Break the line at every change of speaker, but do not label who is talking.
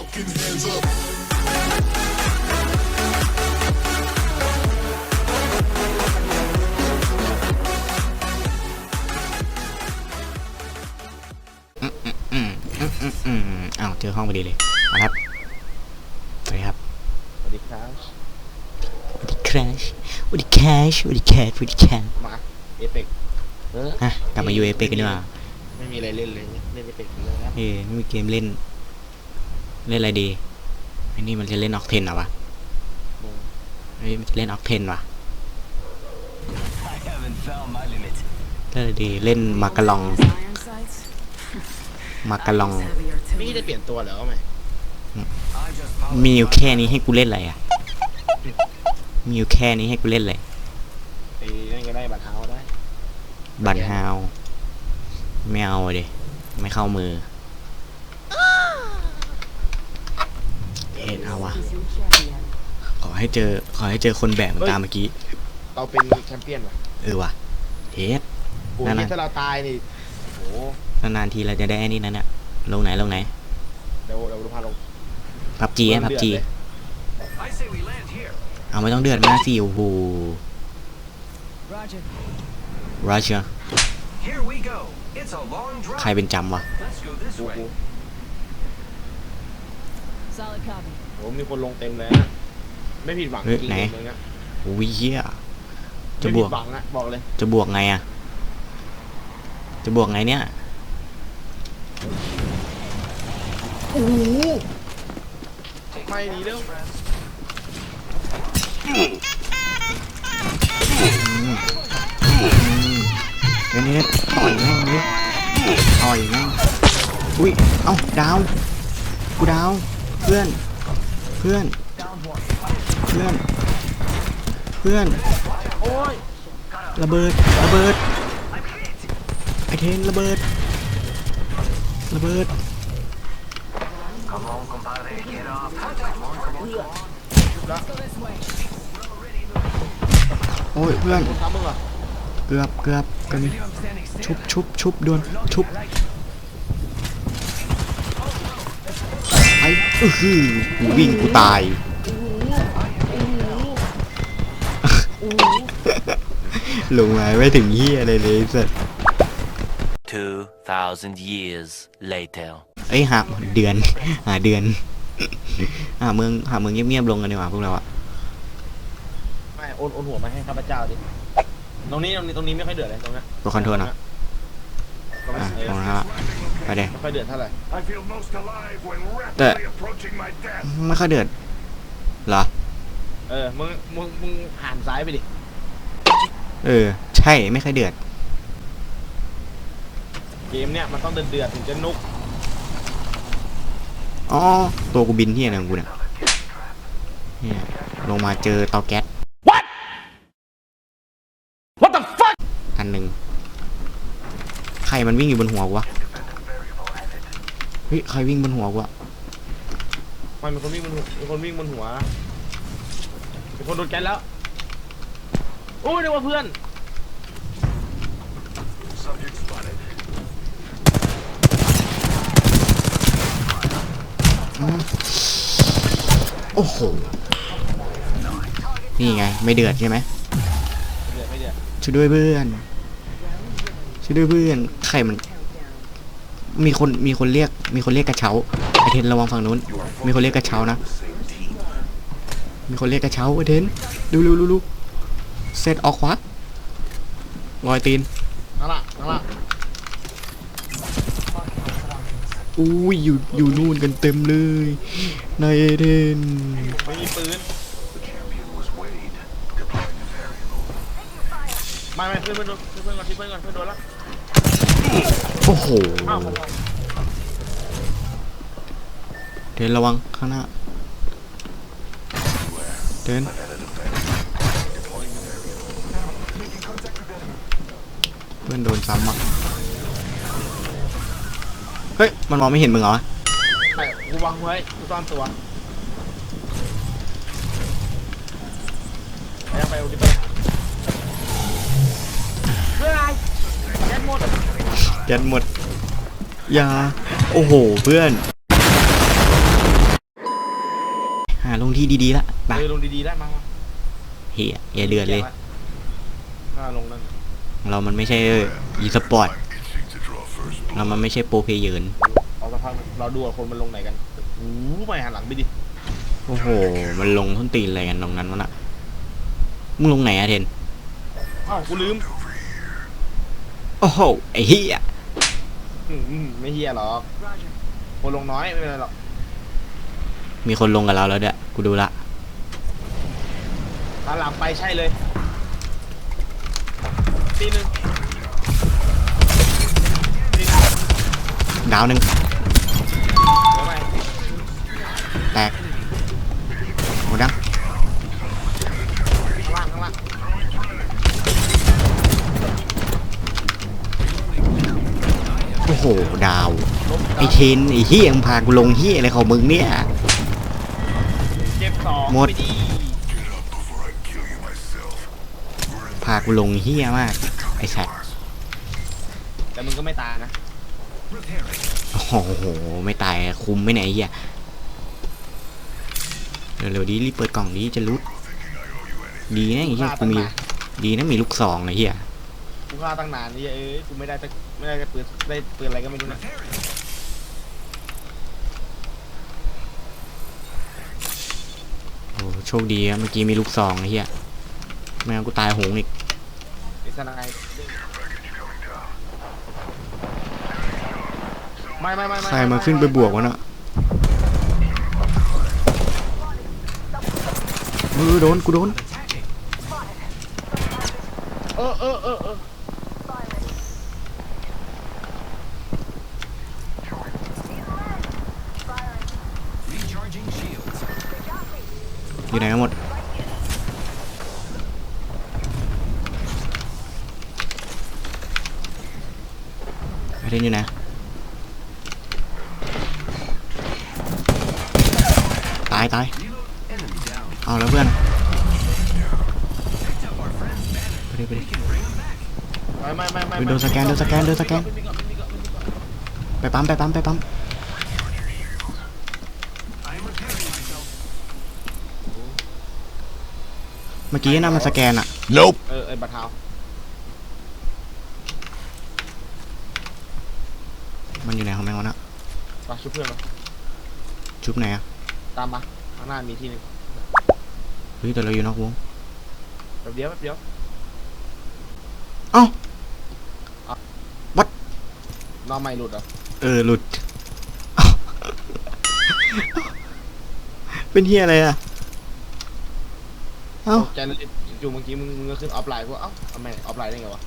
อืมอืมอืมอืมอ้าวเจอห้องพอดีเลยมาครับสวัสดีครับ
สวัสดีครับ
สวัสดีคราชสวัสดีแคชสวัสดีแคทสวัสดีแคท
มาเอฟเฟกเออ
ฮะกลับมายูเอเปกันดีกว่า
ไม่มีอะไรเล่นเลยเล่นเอฟเฟกเลยนะ
เออไม่มีเกมเล่น เล่นอะไรดีไอ้นี่มันจะเล่นออกเทนเหรอวะ
งง
เฮ้ยมันจะเล่นออกเทนวะ
I haven't found my limit.
เล่นอะไรดีเล่นมากะลอง
Iron sights?
มากะลอง
Heavy
ไม่
artillery.
ได้เปลี่ยนตัวเหรอไหม
I just
มีอยู่แค่นี้ให้กูเล่นอะไรอะมีอยู่แค่นี้ให้กูเล่นเลย
ไอ้นั่นก็ได้บัตรเท้าได้
บันฮาวไม่เอาเดยไม่เข้ามือ อ็ดเอาวะ
Is your champion.
ขอให้เจอขอให้เจอคนแบบเหมือนตามเมื่อกี้
เราเป็นแชมเปี้ยนว่ะ
เออว่ะเฮ็ด
โอ้
นั่
ย
นน่ะ
ถ้าเราตายนี่โอ้โห
นานๆทีเราจะได้ไอ้นี่นั่นเนี่ยลงไหนลงไหน
เดี๋ยวเดี๋ยวดูพาลง
พับจีไอ้พับจี
เดือดเลย
I say we land here.
เอาไม่ต้องเดือดมากสิโอ้โห
Roger.
รัชเชีย
Here we go. It's a long
ใคร
drive.
เป็นจำวะ
Let's go this
กูกู
way.
Solid copy.
โอ้มีคนลงเต็มเลยนะไม่ผิดหวัง
เฮ้ย
จริง
ไหน
เมืองเนี้ย
โอ้ยเหี้ยจะ
ไม่
บ
ผิ
วก
ดหวังอะบอกเลย
จะบวกไงอะจะบวกไงเนี่ย
โอ้โหไม่หนีเร็ว
เดี๋ยวนี้ต่อยแม่งดิต่อยแม่งอุ้ย เอ้าดาว กูดาว เพื่อน เพื่อน เพื่อน เพื่อน ระเบิด ระเบิด ไอเทนระเบิด ระเบิดโอ้ยเพื่อน
เหรอ
เกือบเกือบกันชุบชุบชุบด่วนชุบ อ้อือหือกูวิ่งกูตาย ลงมาไม่ถึงเฮียอะไรเลยสัส
2,000 years later.
เอ้ยหาเดือน หาเดือน หาเมืองหาเมืองเงียบๆลงกันดีกว่าพวกเราอะ
ไม่โอนโอนหัวมาให้ข้าพเจ้าดิ ตรงนี้ตรงนี้ตรงนี้ไม่ค่อยเดือดเลยตรงเนี้ย
ตัวคอนโทรลอะ
ตรง
อะ
นี้
ตรงนั้นละ ไปเดี๋ย
ไม่ค่อยเดือดเท่าไหร่
I feel most alive when
That-
rapidly approaching my death.
ไม่ค่อยเดือดเหรอ
เออ มึง มึง มึงหันซ้ายไปดิ
เออ ใช่ไม่ค่อยเดือด
เกมเนี้ยมันต้องเดือดเดือดๆถึงจะนุก
อ๋อ ตัวกูบินที่อะไรของกูเนี่ยเนี่ยลงมาเจอเตาแก๊ส What What the fuck อันหนึ่งใครมันวิ่งอยู่บนหัวกูวะ เฮ้ยใครวิ่งบนหัวกูอะ
มันเป็นคนวิ่งบนหัวเป็นคนวิ่งบนหัวเป็นคนโดนแก๊สแล้วโอ้ยนึกว่าเพื่อน
Subject spotted.
โอ้โห นี่ไง ไม่เดือดใช่ไหม
ไม่เดือดไม่เดือด
ช่วยด้วยเพื่อนช่วยด้วยเพื่อนใครมัน มีคนมีคนเรียก มีคนเรียกกระเช้าไอเทนระวังฝั่งนู้น มีคนเรียกกระเช้านะ มีคนเรียกกระเช้าไอเทนดูดูดูดูเซตออกขวารอยตีน
นั่นละนั่นละ
อุ้ยอยู่อยู่นู่นกันเต็มเลยนายเอเทน
ไม่มีปืนไม่ไม่เพื่อนเพื่อนโดนเพื่อนเพื่อนก่อนที่เพื่อนก่อนเพื่อนโดนละ
โอ้โหเดินระวังข้างหน้า เดินเพื่อนโดนซ้ำอะเฮ้ย มันมองไม่เห็นมึงเหรอวะ
ใช่กูวางไว้กูซ่อนตัวไปไปเอาดิไป แก
นหมดอย่าโอ้โห เพื่อนาลงที่ดีๆละไป
เออลงดีๆได้มามา
เฮียอย่าเดือดเลย
อ่าลงนั่น
เรามันไม่ใช่อีสปอร์ต
Itching to draw first
เรามันไม่ใช่โปรเพลเยอร์
เอาสักพักเราดูว่าคนมันลงไหนกันโอ้โหไม่หันหลังไปดิ
โอ้โห มันลงท้นตีนอะไรกันตรงนั้นวะน่ะมึงลงไหนอะเทน
อ้าวกูลืม
โอ้โหไอ้เหี้ย
อืมอืมไม่เฮียหรอกคนลงน้อยไม่เป็นไรหรอก
มีคนลงกับเราแล้วเด้อกูดูละ
ตามหลังไปใช่เลยตีหนึ่งตีหนึ่ง
ดาวหนึ่ง
เดี๋ยวไป
แตก ไอ้เทนไอ้เหี้ยมึงพากูลงเหี้ยอะไรของมึงเนี่ย
เจ็บสอง
หมด
ไปดี
before I kill you myself.
พากูลงเหี้ยมาก ไอ้สัตว์
แต่มึงก็ไม่ตายนะ
โอ้โห ไม่ตายอะคุมไม่ไหนยไอ้เหี้ยเร็วๆดีรีบเปิดกล่องนี้จะรุดดีนะไอ้เหี้ยกูมีดีนะมีลูกซองไอ้เหี้ย
กูฆ่าตั้งนานนี่เอ้ยกูไม่ได้แต่ไม่ได้แต่ปืนได้ปืนอะไรก็ไม่รู้นะ
โอ้โชคดีอะเมื่อกี้มีลูกซองไอ้เหี้ยไม่งั้นกูตายโหงอีก
ไอ้สนายไม่ไม่ไม่ไม่
ใครมาขึ้นไปบวกวะเนาะเออโดนกูโดน
เออเออเออเออ
อยู่ไหนกันหมด ไอเทนอยู่ไหนตายตาย เอาแล้วเพื่อนไปดิไปดิ
ไม่ไม่ไม่ไม่
ไปโดนสแกนโดนสแกนโดนสแกน ไปปั๊มไปปั๊มไปปั๊มเมื่อกี้นะมันสแกนอะ
Nope.
เออไอ้บัตรเท้า
มันอยู่ไหนของแมงวะนะ
ไปช่วยเพื่อนมา
ชุบไหนอะ
ตามมาข้างหน้ามีที่หนึง
เฮ้ยแต่เราอยู่นอกวง
แป๊บเดียวแป๊บเดียว
เอ้า
น้องไม่หลุดเหรอ
เออหลุด เป็นเฮียอะไรอะเอ้า
ตกใจเลยจู่ๆเมื่อกี้มึงมึงก็ขึ้นออฟไลน์พวกเอ้าทำไมออฟไลน์ได้ไงวะ